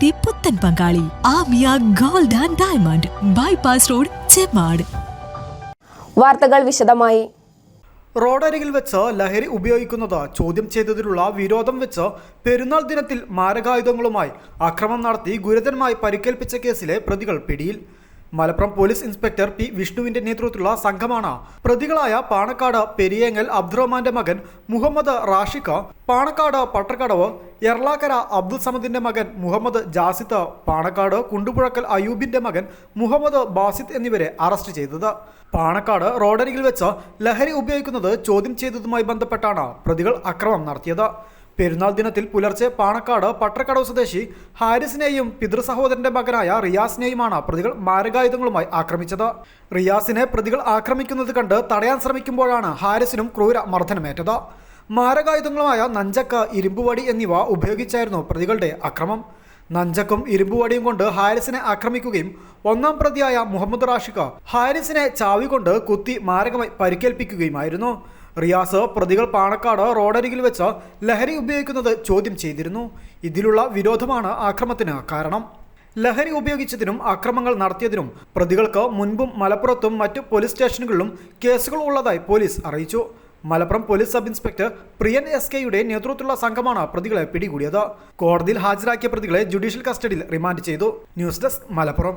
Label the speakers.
Speaker 1: വിവാഹത്തിന്റെ പുത്തൻ പങ്കാളി Amiya gold and diamond bypass road Chemmad.
Speaker 2: വാർത്തകൾ വിശദമായി.
Speaker 3: റോഡരികിൽ വെച്ച് ലഹരി ഉപയോഗിക്കുന്നത് ചോദ്യം ചെയ്തതിലുള്ള വിരോധം വെച്ച് പെരുന്നാൾ ദിനത്തിൽ മാരകായുധങ്ങളുമായി അക്രമം നടത്തി ഗുരുതരമായി പരിക്കേൽപ്പിച്ച കേസിലെ പ്രതികൾ പിടിയിൽ. മലപ്പുറം പോലീസ് ഇൻസ്പെക്ടർ പി വിഷ്ണുവിന്റെ നേതൃത്വത്തിലുള്ള സംഘമാണ്. പ്രതികളായ പാണക്കാട് പെരിയേങ്ങൽ അബ്ദുറഹ്മാന്റെ മകൻ മുഹമ്മദ് റാഷിഖ് പാണക്കാട് പട്ടക്കടവ് എറളാക്കര അബ്ദുൽ സമദിന്റെ മകൻ മുഹമ്മദ് ജാസിത്ത് പാണക്കാട് കുണ്ടുപുഴക്കൽ അയൂബിന്റെ മകൻ മുഹമ്മദ് ബാസിത്ത് എന്നിവരെ അറസ്റ്റ് ചെയ്തത്. പാണക്കാട് റോഡരികിൽ വെച്ച് ലഹരി ഉപയോഗിക്കുന്നത് ചോദ്യം ചെയ്തതുമായി ബന്ധപ്പെട്ടാണ് പ്രതികൾ അക്രമം നടത്തിയത്. പെരുന്നാൾ ദിനത്തിൽ പുലർച്ചെ പാണക്കാട് പട്ടക്കടവ് സ്വദേശി ഹാരിസിനെയും പിതൃ സഹോദരന്റെ മകനായ റിയാസിനെയുമാണ് പ്രതികൾ മാരകായുധങ്ങളുമായി ആക്രമിച്ചത്. റിയാസിനെ പ്രതികൾ ആക്രമിക്കുന്നത് കണ്ട് തടയാൻ ശ്രമിക്കുമ്പോഴാണ് ഹാരിസിനും ക്രൂര മർദ്ദനമേറ്റത്. മാരകായുധങ്ങളുമായ നഞ്ചക്ക ഇരുമ്പുവടി എന്നിവ ഉപയോഗിച്ചായിരുന്നു പ്രതികളുടെ അക്രമം. നഞ്ചക്കും ഇരുമ്പുവടിയും കൊണ്ട് ഹാരിസിനെ ആക്രമിക്കുകയും ഒന്നാം പ്രതിയായ മുഹമ്മദ് റാഷിഖ് ഹാരിസിനെ ചാവികൊണ്ട് കുത്തി മാരകമായി പരിക്കേൽപ്പിക്കുകയുമായിരുന്നു. റിയാസ് പ്രതികൾ പാണക്കാട് റോഡരികിൽ വെച്ച് ലഹരി ഉപയോഗിക്കുന്നത് ചോദ്യം ചെയ്തിരുന്നു. ഇതിലുള്ള വിരോധമാണ് ആക്രമത്തിന് കാരണം. ലഹരി ഉപയോഗിച്ചതിനും അക്രമങ്ങൾ നടത്തിയതിനും പ്രതികൾക്ക് മുൻപും മലപ്പുറത്തും മറ്റ് പോലീസ് സ്റ്റേഷനുകളിലും കേസുകൾ ഉള്ളതായി പോലീസ് അറിയിച്ചു. Malappuram police sub inspector Priyan S കെയുടെ നേതൃത്വത്തിലുള്ള സംഘമാണ് പ്രതികളെ പിടികൂടിയത്. കോടതിയിൽ ഹാജരാക്കിയ പ്രതികളെ ജുഡീഷ്യൽ കസ്റ്റഡിയിൽ റിമാൻഡ് ചെയ്തു. News desk Malappuram.